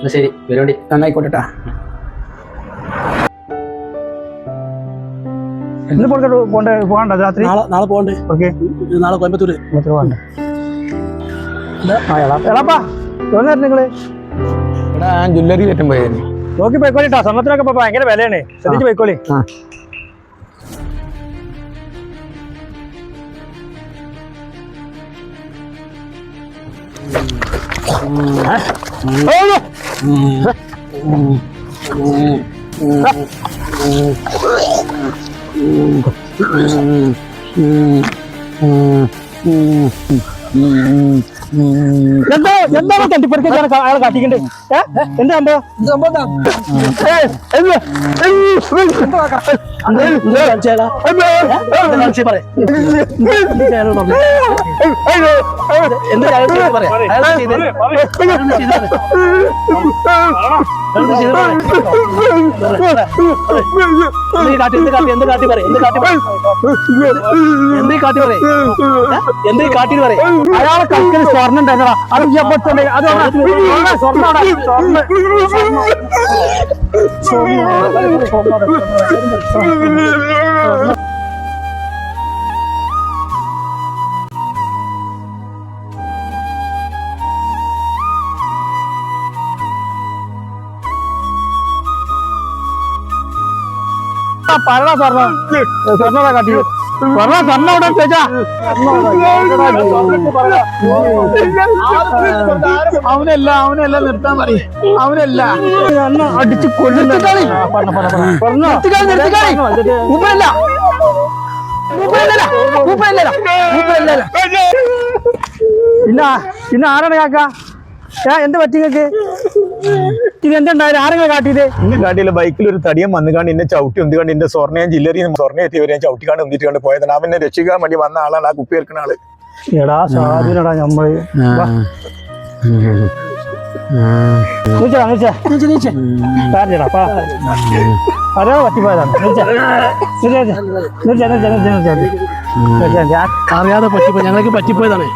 എന്നാ ശരി വരുവണ്ടി. നന്നായിക്കോട്ടെ എന്ന് പോകണ്ട പോണ്ടേ പോകണ്ട രാത്രി? നാളെ നാളെ പോകണ്ടേ. ഓക്കെ. നാളെ കോയമ്പത്തൂര്. പോകണ്ട. എളാപ്പാ തോന്നായിരുന്നു നിങ്ങൾ? ഇവിടെ ഞാൻ ജ്വല്ലറി കയറ്റം പോയായിരുന്നു നോക്കി പോയിക്കോളിട്ടാ സ്വർണത്തിനൊക്കെ ഇപ്പൊ ഭയങ്കര വിലയാണ്. ശ്രദ്ധിച്ച് പോയിക്കോളി. 嗯。嗯。嗯。嗯。嗯。嗯。嗯。嗯。嗯。嗯。嗯。嗯。എന്താ എന്താണ് തട്ടിപ്പറിക്കാൻ അയാൾ കാട്ടിക്കണ്ടേ? എന്താ സംഭവം ഏയ്, എന്ത്? എന്ത് കാട്ടി? പറയും? എന്ത് കാട്ടി എന്ത് കാട്ടി പറയും? എന്ത് കാട്ടി പറയും? അയാളെ കൈക്കൽ സ്വർണം ഉണ്ടായിരുന്നടാ അത് എപ്പത്തന്നെ അത് സ്വർണ. പറടാ സ്വർണ. സ്വർണ കാട്ടി. സ്വർണ സ്വർണ അവിടെ ചേച്ചാ. അവനല്ല അവനല്ല നിർത്താൻ പറയും. അവനല്ല. അടിച്ച് കൊല്ലുന്നതാണ് മൂപ്പരല്ല മൂപ്പരല്ല മൂപ്പരല്ല മൂപ്പരല്ല പിന്നെ പിന്നെ ആരാണ് കാക്ക? ഏ എന്ത് പറ്റി നിങ്ങക്ക് ഇത് എന്തുണ്ടായാലും ആരെങ്കിലും കാട്ടിയത്? ഇന്ന് കാട്ടിയില്ല. ബൈക്കിൽ ഒരു തടിയൻ വന്നു കാണി എന്നെ ചവിട്ടി ഒന്ന് കണ്ട് എന്റെ സ്വർണ ഞാൻ ജില്ലറി സ്വർണ എത്തിയവരെ ഞാൻ ചവിട്ടി കാണി ഒന്നിട്ട് കണ്ട് പോയതാണ്. അവനെ രക്ഷിക്കാൻ വേണ്ടി വന്ന ആളാണ്. ആ കുപ്പി കേൾക്കുന്ന ആൾ. എടാ സാധനടാ നമ്മൾ പറ്റിപ്പോയതാണ്. അറിയാതെ പറ്റിപ്പോ ഞങ്ങൾക്ക് പറ്റിപ്പോയതാണ്.